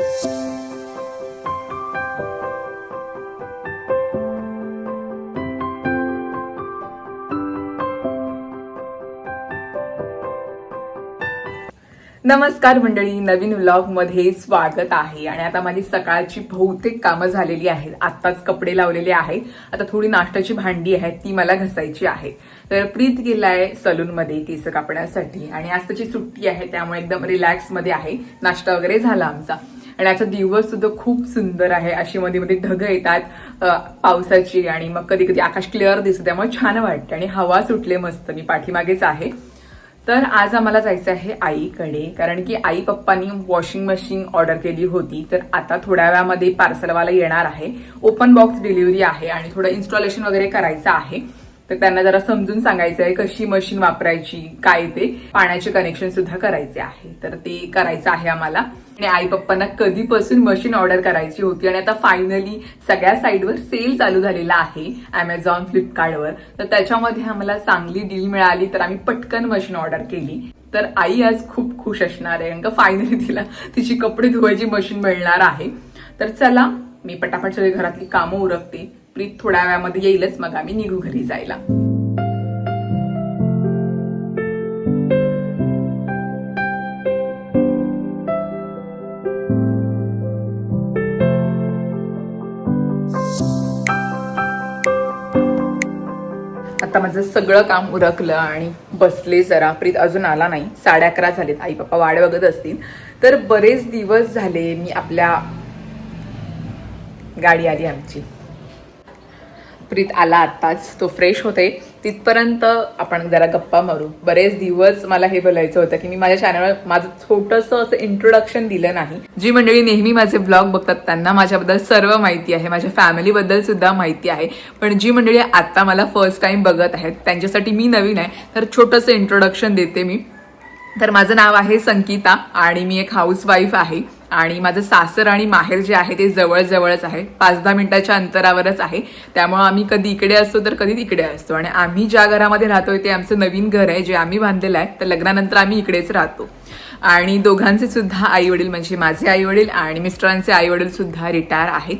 नमस्कार मंडळी नवीन व्लॉगमध्ये स्वागत आहे. आणि आता माझी सकाळची बहुतेक कामं झालेली आहेत. आत्ताच कपडे लावलेले आहेत. आता थोडी नाश्त्याची भांडी आहेत ती मला घसायची आहे. तर प्रीत गेलाय सलून मध्ये केस कापण्यासाठी. आणि आज त्याची सुट्टी आहे त्यामुळे एकदम रिलॅक्समध्ये आहे. नाश्ता वगैरे झाला आमचा. आणि आजचा दिवस सुद्धा खूप सुंदर आहे. अशी मध्ये मध्ये ढग येतात पावसाची आणि मग कधी कधी आकाश क्लिअर दिसतं त्यामुळे छान वाटतं. आणि हवा सुटले मस्त. मी पाठीमागेच आहे. तर आज आम्हाला जायचं आहे आईकडे. कारण की आई पप्पांनी वॉशिंग मशीन ऑर्डर केली होती. तर आता थोड्या वेळामध्ये पार्सलवाला येणार आहे. ओपन बॉक्स डिलिव्हरी आहे आणि थोडं इन्स्टॉलेशन वगैरे करायचं आहे. तर त्यांना जरा समजून सांगायचं आहे कशी मशीन वापरायची काय ते. पाण्याचे कनेक्शन सुद्धा करायचे आहे. तर ते करायचं आहे आम्हाला. आणि आई पप्पांना कधीपासून मशीन ऑर्डर करायची होती आणि आता फायनली सगळ्या साईडवर सेल चालू झालेला आहे अमेझॉन फ्लिपकार्टवर तर त्याच्यामध्ये आम्हाला चांगली डील मिळाली तर आम्ही पटकन मशीन ऑर्डर केली. तर आई आज खूप खुश असणार आहे कारण का फायनली तिला तिची कपडे धुवायची मशीन मिळणार आहे. तर चला मी पटापट सगळी घरातली कामं उरकते. प्रीत थोड्या वेळामध्ये येईलच मग आम्ही. निघू घरी जायला. आता माझं सगळं काम उरकलं आणि बसले जरा. प्रीत अजून आला नाही. साडे अकरा झालेत. आई पप्पा वाट बघत असतील. तर बरेच दिवस झाले मी आपल्या गाडी आली आमची. प्रीत आला आत्ताच तो फ्रेश होते. तिथपर्यंत आपण जरा गप्पा मारू. बरेच दिवस मला हे बोलायचं होतं की मी माझ्या चॅनलवर माझं छोटंसं असं इंट्रोडक्शन दिलं नाही. जी मंडळी नेहमी माझे ब्लॉग बघतात त्यांना माझ्याबद्दल सर्व माहिती आहे. माझ्या फॅमिलीबद्दल सुद्धा माहिती आहे. पण जी मंडळी आता मला फर्स्ट टाइम बघत आहेत त्यांच्यासाठी मी नवीन आहे तर छोटंसं इंट्रोडक्शन देते मी. तर माझं नाव आहे संगीता आणि मी एक हाऊसवाईफ आहे. आणि माझं सासर आणि माहेर जे आहे ते जवळजवळच आहे. पाच दहा मिनिटाच्या अंतरावरच आहे. त्यामुळं आम्ही कधी इकडे असतो तर कधी तिकडे असतो. आणि आम्ही ज्या घरामध्ये राहतोय ते आमचं नवीन घर आहे जे आम्ही बांधलेलं आहे. तर लग्नानंतर आम्ही इकडेच राहतो. आणि दोघांचे सुद्धा आई वडील म्हणजे माझे आई वडील आणि मिस्टरांचे आई वडील सुद्धा रिटायर आहेत.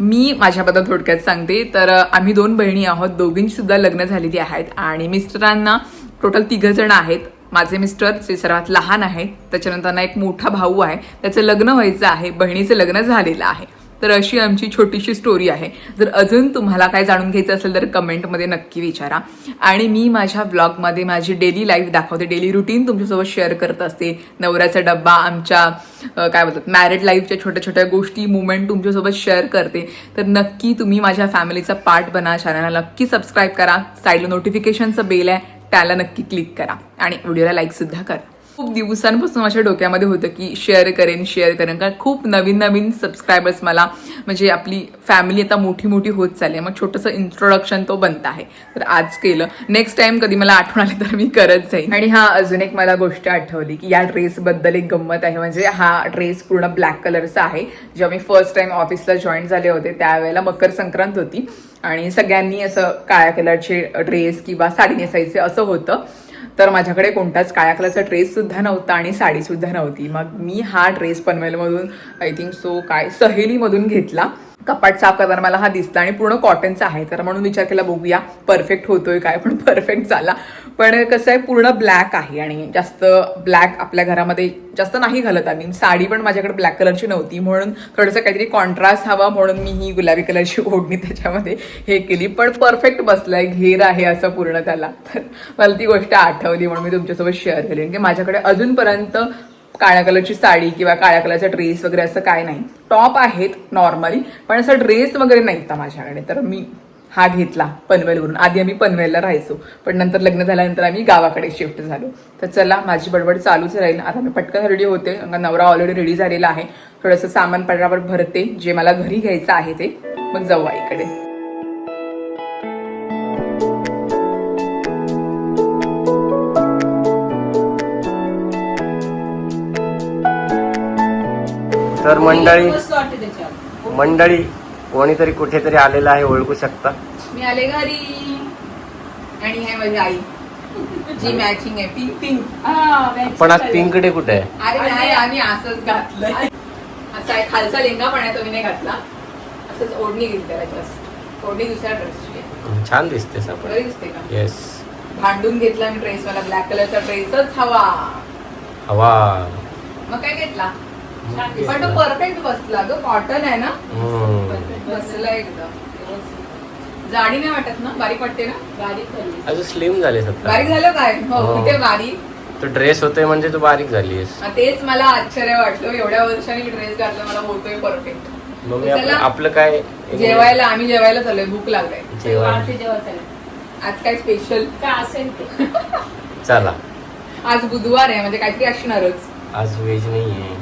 मी माझ्याबद्दल थोडक्यात सांगते. तर आम्ही दोन बहिणी आहोत. दोघींची सुद्धा लग्न झालेली आहेत. आणि मिस्टरांना टोटल तिघ जण आहेत. माझे मिस्टर जे सर्वात लहान आहेत त्याच्यानंतर ना एक मोठा भाऊ आहे त्याचं लग्न व्हायचं आहे बहिणीचं लग्न झालेलं आहे. तर अशी आमची छोटीशी स्टोरी आहे. जर अजून तुम्हाला काय जाणून घ्यायचं असेल तर कमेंटमध्ये नक्की विचारा. आणि मी माझ्या ब्लॉगमध्ये माझी डेली लाईफ दाखवते. डेली रुटीन तुमच्यासोबत शेअर करत असते. नवऱ्याचा डब्बा आमच्या काय बोलतात मॅरिड लाईफच्या छोट्या छोट्या गोष्टी मुवमेंट तुमच्यासोबत शेअर करते. तर नक्की तुम्ही माझ्या फॅमिलीचा पार्ट बना चॅनलला नक्की सबस्क्राईब करा. साईडला नोटिफिकेशनचं बेल आहे. त्याला नक्की क्लिक करा आणि व्हिडिओला लाईकसुद्धा करा. खूप दिवसांपासून माझ्या डोक्यामध्ये होतं की शेअर करेन शेअर करेन. कारण खूप नवीन नवीन सबस्क्रायबर्स मला म्हणजे आपली फॅमिली आता मोठी मोठी होत चालली आहे. मग छोटंसं इंट्रोडक्शन तो बनत आहे. तर आज केलं. नेक्स्ट टाइम कधी मला आठवण आली तर मी करत जाईन. आणि हा अजून एक मला गोष्ट आठवली की या ड्रेसबद्दल एक गंमत आहे. म्हणजे हा ड्रेस पूर्ण ब्लॅक कलरचा आहे. जेव्हा मी फर्स्ट टाइम ऑफिसला जॉईन झाले होते त्यावेळेला मकर संक्रांत होती. आणि सगळ्यांनी असं काळ्या कलरचे ड्रेस किंवा साडी नेसायचे असं होतं. तर माझ्याकडे कोणताच काळ्या कलरचा ड्रेस सुद्धा नव्हता आणि साडी सुद्धा नव्हती. मग मी हा ड्रेस पनवेलमधून आय थिंक सो काय सहेलीमधून घेतला. कपाट साफ करताना मला हा दिसला आणि पूर्ण कॉटनचा आहे. तर म्हणून विचार केला बघूया परफेक्ट होतोय काय? पण परफेक्ट झाला. पण कसं आहे पूर्ण ब्लॅक आहे आणि जास्त ब्लॅक आपल्या घरामध्ये जास्त नाही घालत आम्ही. साडी पण माझ्याकडे ब्लॅक कलरची नव्हती. म्हणून थोडंसं काहीतरी कॉन्ट्रास्ट हवा म्हणून मी ही गुलाबी कलरची ओढणी त्याच्यामध्ये हे केली. पण परफेक्ट बसलाय घेर आहे असं पूर्ण त्याला. तर मला ती गोष्ट आठवली म्हणून मी तुमच्यासोबत शेअर केली. की माझ्याकडे अजूनपर्यंत काळ्या कलरची साडी किंवा काळ्या कलरचा ड्रेस वगैरे असं काय नाही. टॉप आहेत नॉर्मली पण असं ड्रेस वगैरे नाही होता माझ्याकडे. तर मी हा घेतला पनवेलवरून. आधी आम्ही पनवेलला राहायचो पण नंतर लग्न झाल्यानंतर आम्ही गावाकडे शिफ्ट झालो. तर चला माझी बडबड चालूच राहील. आता मी पटकन रेडी होते. नवरा ऑलरेडी रेडी झालेला आहे. थोडंसं सामान पडरावर भरते. जे मला घरी घ्यायचं आहे ते मग जाऊ आईकडे. तर मंडळी मंडळी कोणीतरी कुठेतरी आलेलं आहे ओळखू शकता. मी आले घरी. आणि हे माझी आई. जी मॅचिंग आहे. पिंक पिंक पण आज पिंक डे कुठे आहे? अरे नाही आम्ही असंच घातलंय. असा आहे खालचा लेंगा पण आहे तो मी नाही घातला. असंच ओढणी घेतली त्याला जस्ट. ओढणी दुसऱ्या ड्रेसची छान दिसतेस आपण. बरी दिसते का? येस भांडून घेतला मी ड्रेस मला ब्लॅक कलरचा ड्रेसच हवा. हवा. मग काय घेतला? पण तो परफेक्ट बसला. ग कॉटन आहे ना. बसला एकदम. जाडी नाही वाटत ना? बारीक वाटते ना? बारीक अजून स्लिम झाले बारीक झालं काय? हो हो. कुठे बारीक? तो ड्रेस होतोय म्हणजे तू बारीक झालीस तेच मला आश्चर्य वाटलं. एवढ्या वर्षांनी ड्रेस घातला मला होतोय परफेक्ट मग आपलं चला. आपलं काय? जेवायला आम्ही जेवायला चाललोय. भूक लागलाय. आज काय स्पेशल काय असेल ते. चला. आज बुधवार आहे म्हणजे काहीतरी असणारच. आज व्हेज नाहीये.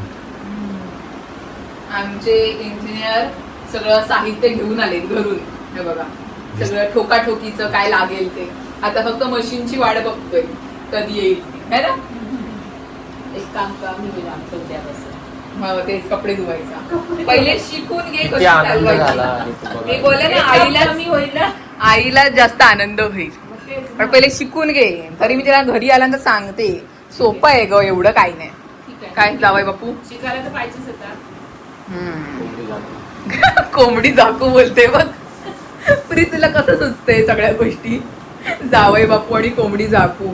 आमचे इंजिनियर सगळं साहित्य घेऊन आले घरून. हे बघा. सगळं ठोकाठोकीचं काय लागेल ते. आता फक्त मशीनची वाट बघतोय. कधी येईल ती. है ना? एक काम कर मी गेलो आमचं उद्यापासून तेच कपडे धुवायचा. पहिले शिकून घे कशी चालवायची. बघा. मी बोलले ना आईला कमी होईल ना. आईला जास्त आनंद होईल. पण पहिले शिकून घे. तरी मी तिला घरी आल्यानंतर सांगते. सोपं आहे ग एवढं काही नाही. ठीक आहे. काय जावय बापू? शिकायला तर पाहिजेच होता कोंबडी झाकू बोलते बघ. प्री तुला कसं सुचतंय सगळ्या गोष्टी? जावय बापू आणि कोंबडी झाकू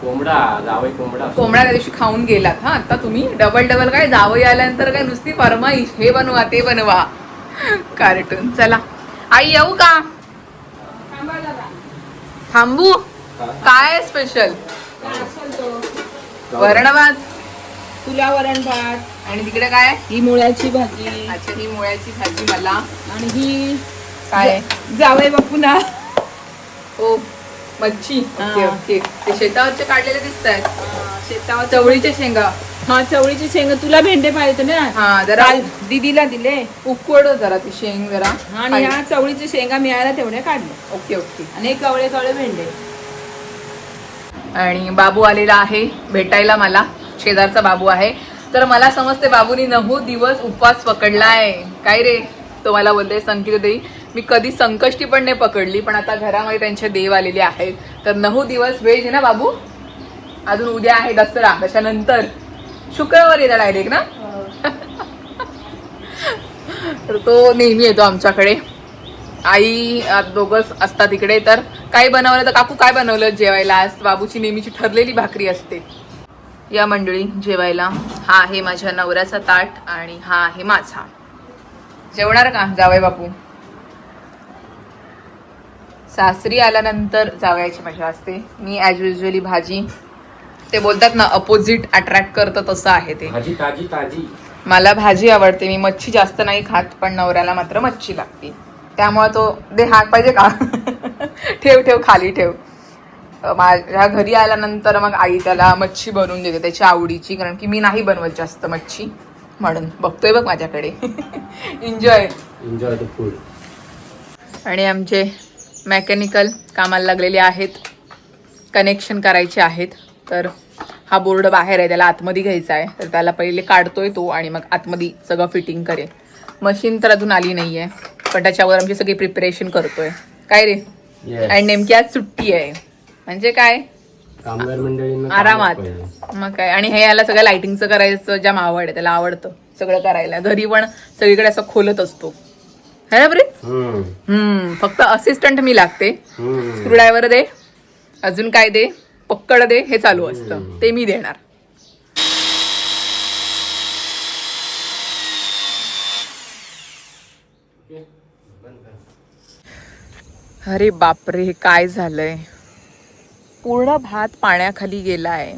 कोंबडा जावई कोंबडा. कोंबडा त्या दिवशी खाऊन गेलात हा? आता तुम्ही डबल डबल काय? जावई आल्यानंतर काय नुसती फरमाईश? हे बनवा ते बनवा. कार्टून चला. आई येऊ का? थांबू? काय स्पेशल काय असेल तो? वरणभात. तुला वरण भात आणि तिकडे काय? ही मुळ्याची भाजी. अच्छा ही मुळ्याची भाजी मला. आणि ही काय? जावई बापू ना. ओ मच्छी. ओके हा. ओके ते शेतावरचे काढलेले दिसत आहेत शेतावर चवळीच्या शेंगा. हा चवळीची शेंग तुला भेंडे पाहिजे ना. हा जरा दीदीला दिले. उकड जरा ती शेंग जरा. आणि ह्या चवळीच्या शेंगा मिळायला तेवढ्या काढल्या. Okay okay. आणि कवळे कवळे भेंडे. आणि बाबू आलेला आहे भेटायला मला. शेजारचा बाबू आहे. तर मला समजते बाबूनी नऊ दिवस उपवास पकडलाय. काय रे? तो मला बोलते संकेत देई. मी कधी संकष्टी पण नाही पकडली पण आता घरामध्ये त्यांचे देव आलेले आहेत. तर नऊ दिवस व्हेज आहे ना बाबू. अजून उद्या आहे दसरा त्याच्यानंतर शुक्रवारी येतात डायरेक्ट ना? तर तो नेहमी येतो आमच्याकडे. आई दोघंच असतात इकडे तर काय बनवलं? तर काकू काय बनवलं जेवायला? आज बाबूची नेहमीची ठरलेली भाकरी असते. या मंडळी जेवायला. हा आहे माझ्या नवऱ्याचा ताट आणि हा आहे माझा. जेवणार का? जावय बापू. सासरी आल्यानंतर जावयाची मजा असते. मी ॲज युजली भाजी ते बोलतात ना अपोजिट अट्रॅक्ट करतं तसं आहे ते. भाजी ताजी ताजी. मला भाजी आवडते. मी मच्छी जास्त नाही खात पण नवऱ्याला मात्र मच्छी लागते. त्यामुळे तो दे हात पाहिजे का? ठेव ठेव खाली ठेव. माझ्या घरी आल्यानंतर मग आई त्याला मच्छी बनवून देते त्याच्या आवडीची कारण की मी नाही बनवत जास्त मच्छी. म्हणून बघतोय बघ माझ्याकडे. एन्जॉय एन्जॉय द फूड आणि आमचे मेकॅनिकल कामाला लागलेले आहेत. कनेक्शन करायचे आहेत. तर हा बोर्ड बाहेर आहे त्याला आतमध्ये घ्यायचा आहे. तर त्याला पहिले काढतोय तो आणि मग आतमध्ये सगळं फिटिंग करेल. मशीन तर अजून आली नाही आहे पण त्याच्यावर आमची सगळी प्रिपरेशन करतोय. काय रे? आणि नेमकी आज सुट्टी आहे. म्हणजे काय? कामगार मंडळींना आरामात. मग काय? आणि हे याला सगळं लाइटिंगचं करायचं जाम आवड आहे त्याला आवडतं सगळं करायला. घरी पण सगळीकडे असं खोलत असतो. है ना बरे? हम्म, फक्त असिस्टंट मी लागते. स्क्रूड्रायव्हर दे अजून काय दे पक्कड दे हे चालू असतं. ते मी देणार. अरे बापरे काय झालंय? पूर्ण भात पाण्याखाली गेला आहे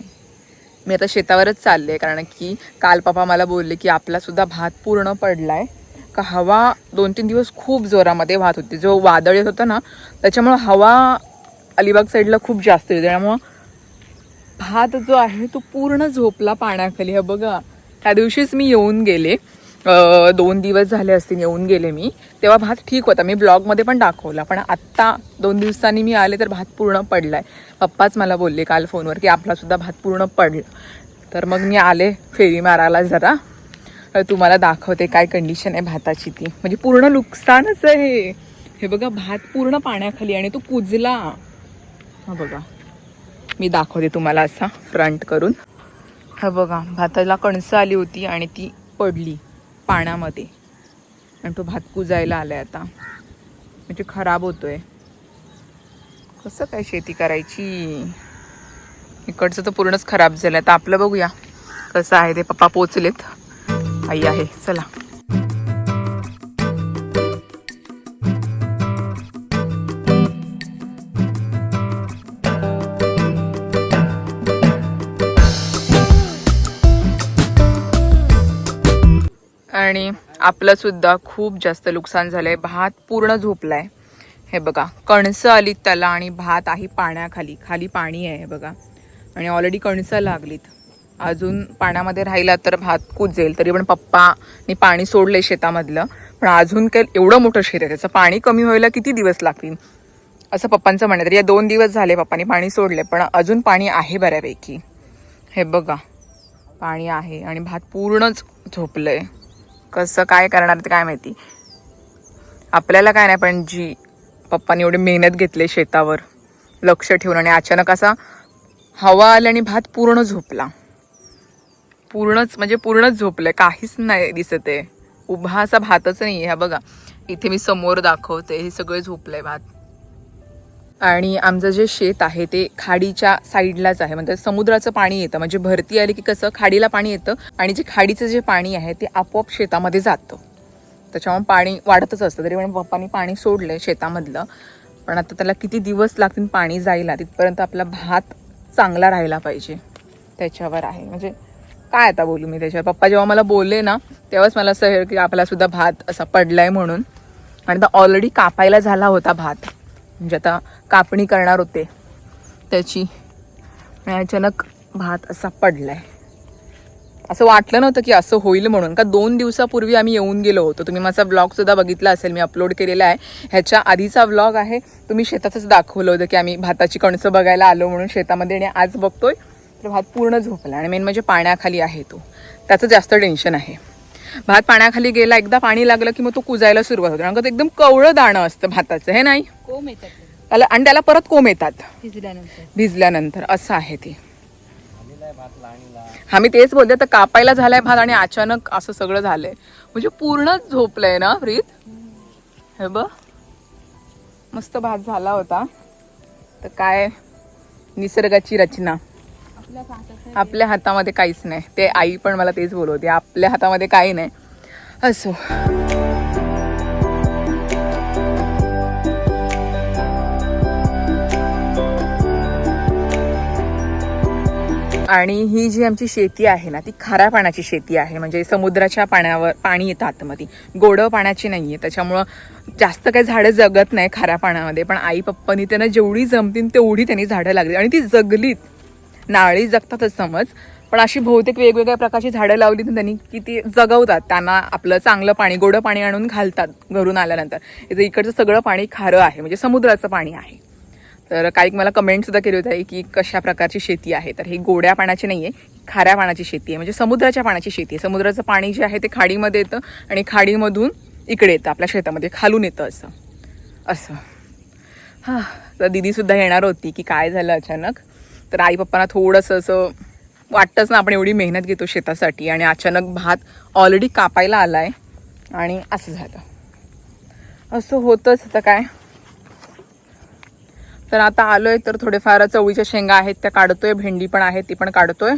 मी आता शेतावरच चालले कारण की काल पापा मला बोलले की आपलासुद्धा भात पूर्ण पडला आहे का हवा दोन तीन दिवस खूप जोरामध्ये वाहत होती. जो वादळ येत होता ना त्याच्यामुळं हवा अलिबाग साईडला खूप जास्त येते त्यामुळं भात जो आहे तो पूर्ण झोपला पाण्याखाली. हा बघा त्या दिवशीच मी येऊन गेले. दोन दिवस झाले असतील येऊन गेले मी. तेव्हा भात ठीक होता. मी ब्लॉगमध्ये पण दाखवला. पण आत्ता दोन दिवसांनी मी आले तर भात पूर्ण पडला आहे पप्पाच मला बोलले काल फोनवर की आपलासुद्धा भात पूर्ण पडला. तर मग मी आले फेरी मारायला जरा. तुम्हाला दाखवते काय कंडिशन आहे भाताची ती. म्हणजे पूर्ण नुकसानच आहे हे. बघा भात पूर्ण पाण्याखाली आणि तो कुजला. हा बघा. मी दाखवते तुम्हाला असा फ्रंट करून. हा बघा भाताला कणसं आली होती आणि ती पडली. पाण्यामध्ये. आणि तो भात कुजायला आला आहे आता. म्हणजे खराब होतोय. कसं काय शेती करायची? इकडचं तर पूर्णच खराब झालं आता आपलं बघूया. कसं आहे ते पप्पा पोचलेत. आई आहे. चला. आपलंसुद्धा खूप जास्त नुकसान झालं आहे भात पूर्ण झोपला आहे हे बघा कणसं आलीत त्याला आणि भात आहे पाण्याखाली. खाली पाणी आहे हे बघा. आणि ऑलरेडी कणसं लागलीत. अजून पाण्यामध्ये राहिला तर भात कुजेल तरी पण पप्पानी पाणी सोडलंय शेतामधलं. पण अजून काय एवढं मोठं शेत आहे. त्याचं पाणी कमी व्हायला किती दिवस लागतील? असं पप्पांचं म्हणणं तर तरी या दोन दिवस झाले पप्पानी पाणी सोडले पण अजून पाणी आहे बऱ्यापैकी. हे बघा पाणी आहे आणि भात पूर्णच झोपलं आहे कसं काय करणार ते काय माहिती. आपल्याला काय नाही पण जी पप्पानी एवढी मेहनत घेतली शेतावर लक्ष ठेवून आणि अचानक असा हवा आली आणि भात पूर्ण झोपला. पूर्णच म्हणजे पूर्णच झोपलंय काहीच नाही दिसत आहे. उभा असा भातच नाही आहे बघा. इथे मी समोर दाखवते हे सगळे झोपलंय भात. आणि आमचं जे शेत आहे ते खाडीच्या साईडलाच आहे. म्हणजे समुद्राचं पाणी येतं. म्हणजे भरती आली की कसं खाडीला पाणी येतं आणि जे खाडीचं जे पाणी आहे ते आपोआप शेतामध्ये जातं. त्याच्यामुळे पाणी वाढतच असतं. तरी पण पप्पानी पाणी सोडलंय शेतामधलं. पण आता त्याला किती दिवस लागतील पाणी जायला? तिथपर्यंत आपला भात चांगला राहायला पाहिजे. त्याच्यावर आहे. म्हणजे काय आता बोलू मी त्याच्यावर? पप्पा जेव्हा मला बोलले ना तेव्हाच मला असं की आपला सुद्धा भात असा पडलाय म्हणून. आणि तर ऑलरेडी कापायला झाला होता भात. म्हणजे आता कापणी करणार होते. त्याची आणि अचानक भात असा पडलाय. असं वाटलं नव्हतं की असं होईल म्हणून. का दोन दिवसापूर्वी आम्ही येऊन गेलो होतो. तुम्ही माझा ब्लॉग सुद्धा बघितला असेल मी अपलोड केलेला आहे. ह्याच्या आधीचा ब्लॉग आहे. तुम्ही शेतातच दाखवलं होतं की आम्ही भाताची कणसं बघायला आलो म्हणून शेतामध्ये आणि आज बघतोय. तर भात पूर्ण झोपला आणि मेन म्हणजे पाण्याखाली आहे तो. त्याचं जास्त टेन्शन आहे. भात पाण्याखाली गेला एकदा पाणी लागलं की मग तो कुजायला सुरुवात होतो. कारण एकदम कवळं दाणं असतं भाताचं हे नाही? कोम येतात त्याला आणि त्याला परत कोंब येतात. भिजल्यानंतर. असं आहे ते. हा मी तेच बोलते तर कापायला झालाय भात आणि अचानक असं सगळं झालंय. म्हणजे पूर्णच झोपलंय ना प्रीत? हे ब मस्त भात झाला होता. तर काय? निसर्गाची रचना. आपल्या हातामध्ये काहीच नाही. ते आई पण मला तेच बोलवते आपल्या हातामध्ये काही नाही. असो. आणि ही जी आमची शेती आहे ना ती खाऱ्या पाण्याची शेती आहे. म्हणजे समुद्राच्या पाण्यावर पाणी येतं आतमध्ये गोडं पाण्याची नाही आहे त्याच्यामुळं जास्त काही झाडं जगत नाही खाऱ्या पाण्यामध्ये पण आई पप्पानी त्यांना जेवढी जमतील तेवढी त्यांनी झाडं लागली आणि ती जगलीत. नाळी जगतातच समज. पण अशी बहुतेक वेगवेगळ्या प्रकारची झाडं लावली तर त्यांनी की ती जगवतात. त्यांना आपलं चांगलं पाणी गोडं पाणी आणून घालतात घरून आल्यानंतर. इथं इकडचं सगळं पाणी खारं आहे म्हणजे समुद्राचं पाणी आहे. तर काही मला कमेंटसुद्धा केली होती की कशा प्रकारची शेती आहे. तर ही गोड्या पाण्याची नाही आहे खाऱ्या पाण्याची शेती आहे. म्हणजे समुद्राच्या पाण्याची शेती आहे. समुद्राचं पाणी जे आहे ते खाडीमध्ये येतं आणि खाडीमधून इकडे येतं आपल्या शेतामध्ये खालून येतं असं. असं. हां. तर दिदीसुद्धा येणार होती की काय झालं अचानक? तर आई पप्पांना थोडंसं असं वाटतंच ना आपण एवढी मेहनत घेतो शेतासाठी आणि अचानक भात ऑलरेडी कापायला आला आहे आणि असं झालं. असं होतंच आता काय? तर आता आलो आहे तर थोडेफार चवळीच्या शेंगा आहेत त्या काढतोय भेंडी पण आहे ती पण काढतोय.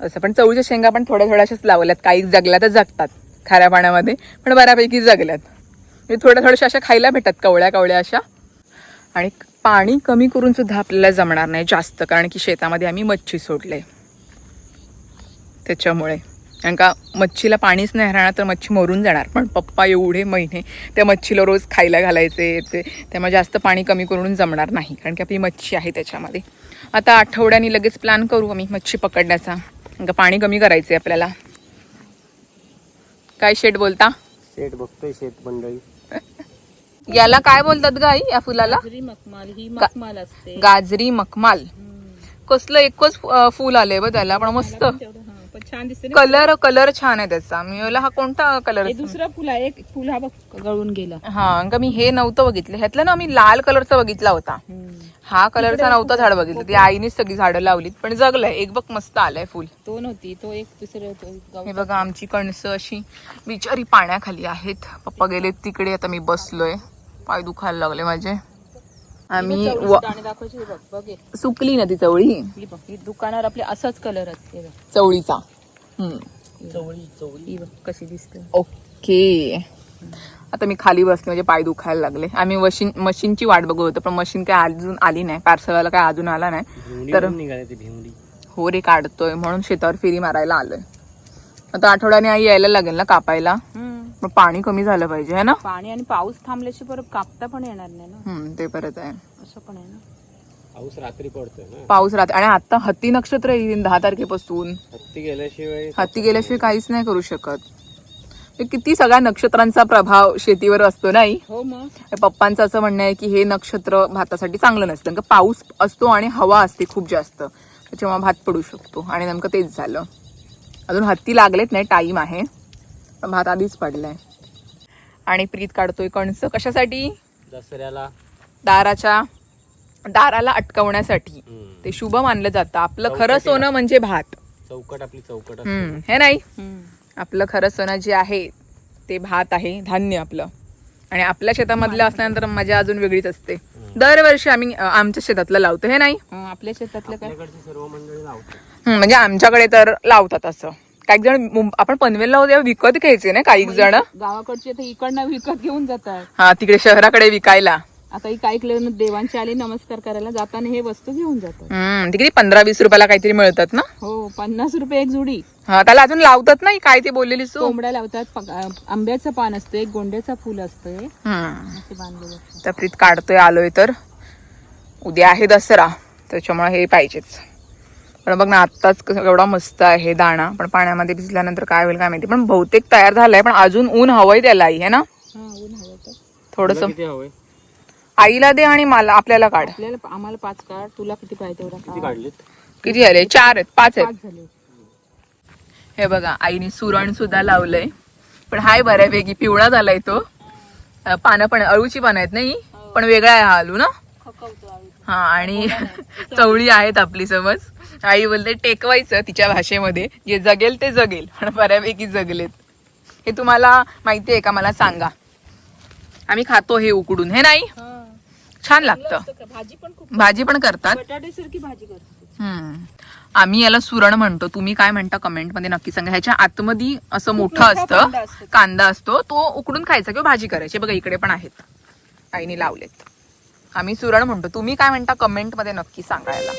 असं पण चवळीच्या शेंगा पण थोड्या थोड्याशाच लावल्यात काही जगल्या तर जगतात खाऱ्या पाण्यामध्ये पण बऱ्यापैकी जगल्यात. म्हणजे थोड्या थोड्याशा अशा खायला भेटतात कवळ्या कवळ्या अशा. आणि पाणी कमी करून सुद्धा आपल्याला जमणार नाही जास्त कारण की शेतामध्ये आम्ही मच्छी सोडले. त्याच्यामुळे. कारण का मच्छीला पाणीच नाही राहणार तर मच्छी मरून जाणार. पण पप्पा एवढे महिने त्या मच्छीला रोज खायला घालायचे ते त्यामुळे जास्त पाणी कमी करून जमणार नाही कारण की आपली मच्छी आहे त्याच्यामध्ये. आता आठवड्यानी लगेच प्लॅन करू आम्ही मच्छी पकडण्याचा. कारण का पाणी कमी करायचं आहे आपल्याला. काय शेट बोलता? शेट बघतोय शेत मंडळी. याला काय बोलतात ग आई या फुलाला? गाजरी मखमाल ही मखमाल असते. गाजरी मखमाल. हम्म. कसलं एकच फुल आलंय बघ त्याला पण मस्त. छान दिसते ना. कलर कलर छान आहे त्याचा. मी बोलला हा कोणता कलर? हे दुसरा फुल आहे एक फुल हा बघ गळून गेला. हा का मी हे नव्हतं बघितलं. ह्यातलं ना मी लाल कलरचा बघितला होता. हा कलरचा नव्हता झाड बघितलं. ती आईनेच सगळी झाडं लावलीत पण जगलंय. एक बघ मस्त आलंय फुल. तो नव्हती तो एक दुसरं तो गव- हे बघा आमची कणसं अशी बिचारी पाण्याखाली आहेत. पप्पा गेले तिकडे आता मी बसलोय. पाय दुखायला लागले माझे. आम्ही. सुकली ना ती चवळी? बघ दुकानावर आपले असाच कलर असते. चवळीचा. कशी दिसते. ओके. आता मी खाली बसले म्हणजे पाय दुखायला लागले. आम्ही मशीन मशीनची वाट बघत होतो पण मशीन काय अजून आली नाही. पार्सलवाला काय अजून आला नाही. तर हो रे काढतोय. म्हणून शेतावर फेरी मारायला आलोय. आता आठवड्याने आई यायला लागेल ना कापायला? पण पाणी कमी झालं पाहिजे है ना? पाणी आणि पाऊस थांबल्याशी परत कापता पण येणार नाही ना? हम्म, ते परत आहे. असं पण आहे ना? पाऊस रात्री पडतोय ना? पाऊस राहते आणि आता हत्ती नक्षत्र येईल दहा तारखेपासून. हत्ती गेल्याशिवाय हत्ती गेल्याशिवाय काहीच नाही करू शकत. हे किती सगळ्या नक्षत्रांचा प्रभाव शेतीवर असतो नाही? हो मग. पप्पांचं असं म्हणणं आहे की हे नक्षत्र भातासाठी चांगलं नसतं कारण का पाऊस असतो आणि हवा असते खूप जास्त. त्याच्यामुळे भात पडू शकतो आणि नेमकं तेच झालं. अजून हत्ती लागलेत नाही टाईम आहे. भात आधीच पडलाय. आणि प्रीत काढतोय कणसं. कशासाठी? दसऱ्याला. दाराच्या दाराला अटकवण्यासाठी. ते शुभ मानलं जातं. आपलं खरं सोनं म्हणजे भात. चौकट आपली चौकट हे नाही? आपलं खरं सोनं जे आहे ते भात आहे धान्य आपलं. आणि आपल्या शेतामधलं असल्यानंतर मजा अजून वेगळीच असते. दरवर्षी आम्ही आमच्या शेतातलं लावतो. हे नाही? आपल्या शेतातलं काय? सर्व मंडळी हम्म, म्हणजे आमच्याकडे तर लावतात असं. काही जण आपण पनवेलला होते विकत घ्यायचे ना काही जण. गावाकडचे तर इकडनं विकत घेऊन जातात. हा तिकडे शहराकडे विकायला. आता ही काही देवांची आली नमस्कार करायला जाताना हे वस्तू घेऊन जातात. तिकडे पंधरा वीस रुपयाला काहीतरी मिळतात ना? हो पन्नास रुपये एक जुडी. हा त्याला अजून लावतात नाही काय ते बोललेली कोंबड्या लावतात आंब्याचं पान असतं एक गोंड्याचं फुल असतं हम्म असे बांधले जातात तर प्रीत काढतोय आलोय तर. उद्या आहे दसरा त्याच्यामुळे हे पाहिजेच. पण बघ ना आत्ताच एवढा मस्त आहे दाणा पण पाण्यामध्ये भिजल्यानंतर काय होईल काय माहिती. पण बहुतेक तयार झालाय पण अजून ऊन हवंय त्याला आई है ना? हा थोडस. आईला दे आणि मला आपल्याला काढ. आपल्याला आम्हाला पाच काढ तुला किती पाहिजे तेवढा किती झाले चार आहेत पाच आहेत. पाच झाले. हे बघा आईने सुरण सुद्धा लावलंय. पण हाय बऱ्यापैकी पिवळा झालाय तो. पानं पण अळूची पानं आहेत नाही पण वेगळा आहे हा आलू ना? खकवतो आम्ही. हा आणि चवळी आहेत आपली समज. आई बोलते टेकवायचं तिच्या भाषेमध्ये. जे जगेल ते जगेल. पण बऱ्यापैकी जगलेत. हे तुम्हाला माहिती आहे का? मला सांगा. आम्ही खातो हे उकडून हे नाही. छान लागतं? भाजी पण खूप भाजी पण करतात. आम्ही याला सुरण म्हणतो. तुम्ही काय म्हणता कमेंटमध्ये नक्की सांगा. ह्याच्या आतमध्ये असं मोठं असतं कांदा असतो. कांदा असतो. तो उकडून खायचा किंवा भाजी करायची. बघा इकडे पण आहेत. आईने लावलेत. आम्ही सुरण म्हणतो. तुम्ही काय म्हणता कमेंटमध्ये नक्की सांगायला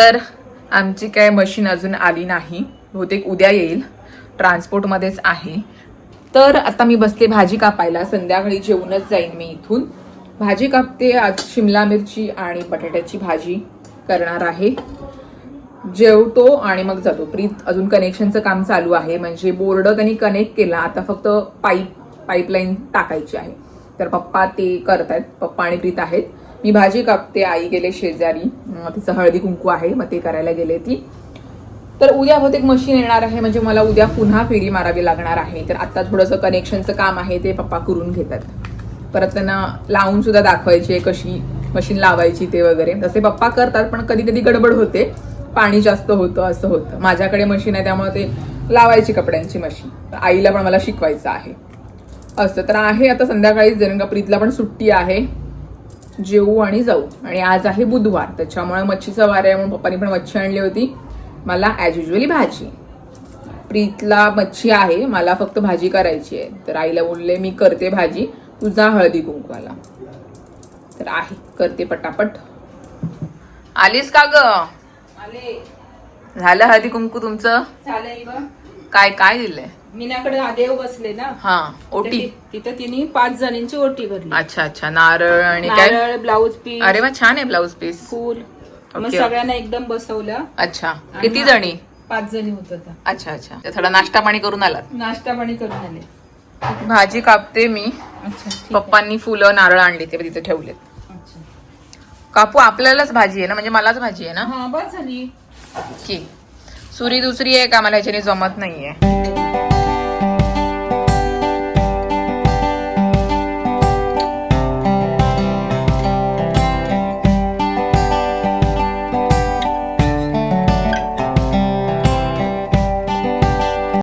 तर आमची काय मशीन अजून आली नाही. बहुतेक उद्या येईल. ट्रान्सपोर्टमध्येच आहे. तर आता मी बसते भाजी कापायला. संध्याकाळी जेवूनच जाईन मी इथून. भाजी कापते आज शिमला मिरची आणि बटाट्याची भाजी करणार आहे. जेवतो आणि मग जातो. प्रीत अजून कनेक्शनचं काम चालू आहे. म्हणजे बोर्ड त्यांनी कनेक्ट केला. आता फक्त पाईप पाईपलाईन टाकायची आहे. तर पप्पा ते करत आहेत पप्पा आणि प्रीत आहेत. मी भाजी कापते आई गेले शेजारी. तिचं हळदी कुंकू आहे मग ते करायला गेले ती. तर उद्या बहुतेक मशीन येणार आहे म्हणजे मला उद्या पुन्हा फेरी मारावी लागणार आहे. तर आता थोडंसं कनेक्शनचं काम आहे ते पप्पा करून घेतात. परत त्यांना लावून सुद्धा दाखवायची आहे कशी मशीन लावायची ते वगैरे. तसे पप्पा करतात पण कधी कधी गडबड होते. पाणी जास्त होतं असं होतं. माझ्याकडे मशीन आहे त्यामुळे ते लावायची कपड्यांची मशीन आईला पण मला शिकवायचं आहे. असं तर आहे आता संध्याकाळीच जण पण सुट्टी आहे. जेवू आणि जाऊ. आणि आज आहे बुधवार त्याच्यामुळे मच्छीचा वार आहे म्हणून पप्पानी पण मच्छी आणली होती. मला ॲज युजली भाजी. प्रीतला मच्छी आहे मला फक्त भाजी करायची आहे. तर आईला बोलले मी करते भाजी तुझा हळदी कुंकवाला. तर आहे करते पटापट. आलीस का ग? आले. झालं हळदी कुंकू तुमचं? काय काय दिलंय? मीनाकडे देव बसले ना हा ओटी. तिथं- तिने पाच जणींची ओटी भरली. अच्छा अच्छा नारळ आणि नारळ ब्लाऊज पीस. अरे वा छान आहे ब्लाऊज पीस. फूल. मग. सगळ्यांना एकदम बसवलं. अच्छा किती जणी? पाच जणी होत होता अच्छा अच्छा. थोडा नाश्ता पाणी करून आलात. नाश्ता पाणी करून आले. भाजी कापते मी. पप्पांनी फुलं नारळ आणली ते तिथे ठेवलेत. कापू आपल्यालाच भाजी आहे ना? म्हणजे मलाच भाजी आहे ना? हा बस झाली. की सुरी दुसरी आहे का? मला ह्याच्याने जमत नाहीये.